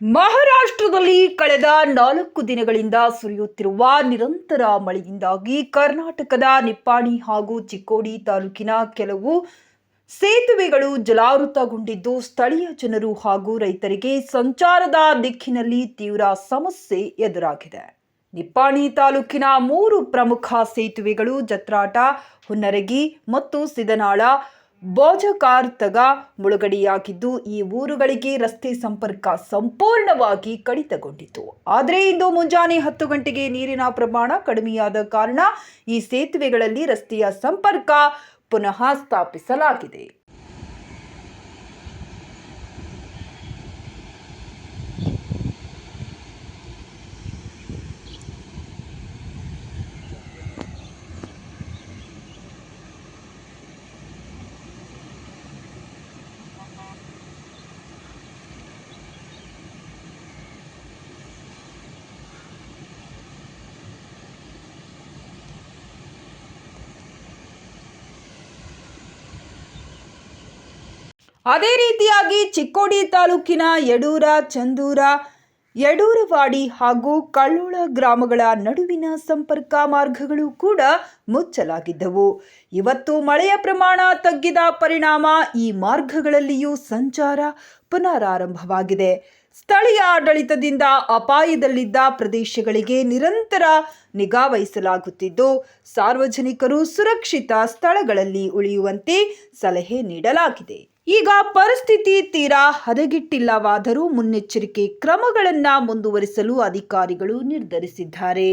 ಮಹಾರಾಷ್ಟ್ರದಲ್ಲಿ ಕಳೆದ ನಾಲ್ಕು ದಿನಗಳಿಂದ ಸುರಿಯುತ್ತಿರುವ ನಿರಂತರ ಮಳೆಯಿಂದಾಗಿ ಕರ್ನಾಟಕದ ನಿಪ್ಪಾಣಿ ಹಾಗೂ ಚಿಕ್ಕೋಡಿ ತಾಲೂಕಿನ ಕೆಲವು ಸೇತುವೆಗಳು ಜಲಾವೃತಗೊಂಡಿದ್ದು ಸ್ಥಳೀಯ ಜನರು ಹಾಗೂ ರೈತರಿಗೆ ಸಂಚಾರದ ದಿಕ್ಕಿನಲ್ಲಿ ತೀವ್ರ ಸಮಸ್ಯೆ ಎದುರಾಗಿದೆ. ನಿಪ್ಪಾಣಿ ತಾಲೂಕಿನ ಮೂರು ಪ್ರಮುಖ ಸೇತುವೆಗಳು ಜತ್ರಾಟ, ಹುನ್ನರಗಿ ಮತ್ತು ಸಿದನಾಳ ಬೋಜಕಾರ್ತಗ ಮುಳುಗಡೆಯಾಗಿದ್ದು ಈ ಊರುಗಳಿಗೆ ರಸ್ತೆ ಸಂಪರ್ಕ ಸಂಪೂರ್ಣವಾಗಿ ಕಡಿತಗೊಂಡಿತು. ಆದರೆ ಇಂದು ಮುಂಜಾನೆ ಹತ್ತು ಗಂಟೆಗೆ ನೀರಿನ ಪ್ರಮಾಣ ಕಡಿಮೆಯಾದ ಕಾರಣ ಈ ಸೇತುವೆಗಳಲ್ಲಿ ರಸ್ತೆಯ ಸಂಪರ್ಕ ಪುನಃ ಸ್ಥಾಪಿಸಲಾಗಿದೆ. ಅದೇ ರೀತಿಯಾಗಿ ಚಿಕ್ಕೋಡಿ ತಾಲೂಕಿನ ಯಡೂರ, ಚಂದೂರ, ಯಡೂರವಾಡಿ ಹಾಗೂ ಕಳ್ಳೋಳ ಗ್ರಾಮಗಳ ನಡುವಿನ ಸಂಪರ್ಕ ಮಾರ್ಗಗಳು ಕೂಡ ಮುಚ್ಚಲಾಗಿದ್ದವು. ಇವತ್ತು ಮಳೆಯ ಪ್ರಮಾಣ ತಗ್ಗಿದ ಪರಿಣಾಮ ಈ ಮಾರ್ಗಗಳಲ್ಲಿಯೂ ಸಂಚಾರ ಪುನರಾರಂಭವಾಗಿದೆ. ಸ್ಥಳೀಯ ಆಡಳಿತದಿಂದ ಅಪಾಯದಲ್ಲಿದ್ದ ಪ್ರದೇಶಗಳಿಗೆ ನಿರಂತರ ನಿಗಾ ವಹಿಸಲಾಗುತ್ತಿದ್ದು, ಸಾರ್ವಜನಿಕರು ಸುರಕ್ಷಿತ ಸ್ಥಳಗಳಲ್ಲಿ ಉಳಿಯುವಂತೆ ಸಲಹೆ ನೀಡಲಾಗಿದೆ. ಈಗ ಪರಿಸ್ಥಿತಿ ತೀರಾ ಹದಗೆಟ್ಟಿಲ್ಲವಾದರೂ ಮುನ್ನೆಚ್ಚರಿಕೆ ಕ್ರಮಗಳನ್ನು ಮುಂದುವರಿಸಲು ಅಧಿಕಾರಿಗಳು ನಿರ್ಧರಿಸಿದ್ದಾರೆ.